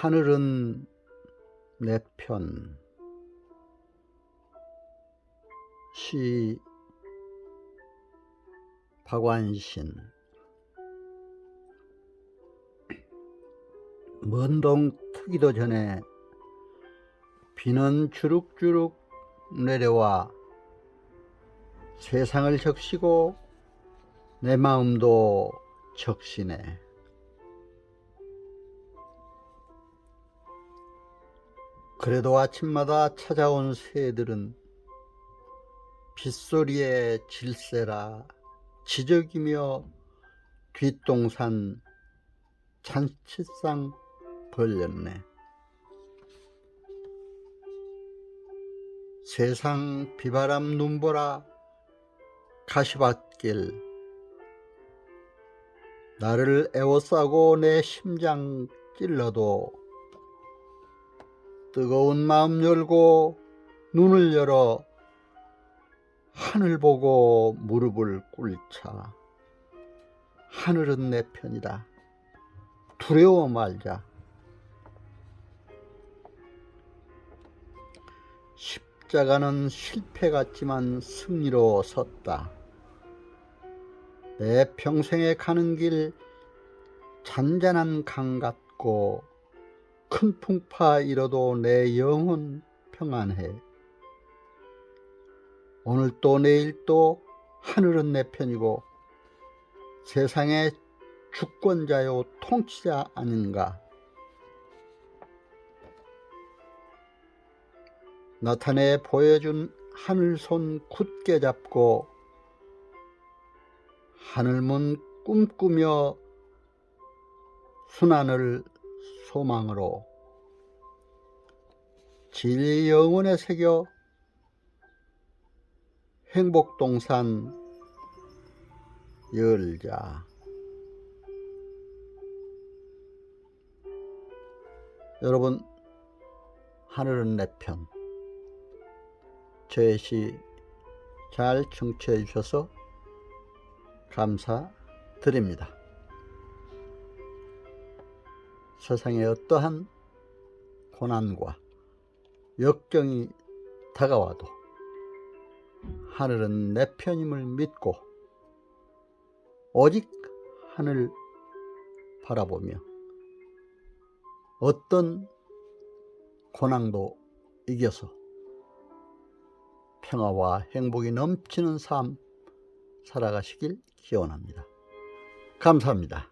하늘은 내 편. 시 박완신 먼동 트기도 전에 비는 주룩주룩 내려와 세상을 적시고 내 마음도 적시네. 그래도 아침마다 찾아온 새들은 빗소리에 질세라 지적이며 뒷동산 잔치상 벌렸네. 세상 비바람 눈보라 가시밭길 나를 애워싸고 내 심장 찔러도 뜨거운 마음 열고 눈을 열어 하늘 보고 무릎을 꿇자. 하늘은 내 편이다. 두려워 말자. 십자가는 실패 같지만 승리로 섰다. 내 평생에 가는 길 잔잔한 강 같고 큰 풍파 일어도 내 영혼 평안해. 오늘 또 내일 또 하늘은 내 편이고 세상의 주권자요 통치자 아닌가. 나타내 보여준 하늘 손 굳게 잡고 하늘문 꿈꾸며 순환을 소망으로 진리 영혼에 새겨 행복동산 열자 여러분 하늘은 내 편 저의 시잘 청취해 주셔서 감사드립니다. 세상에 어떠한 고난과 역경이 다가와도 하늘은 내 편임을 믿고 오직 하늘 바라보며 어떤 고난도 이겨서 평화와 행복이 넘치는 삶 살아가시길 기원합니다. 감사합니다.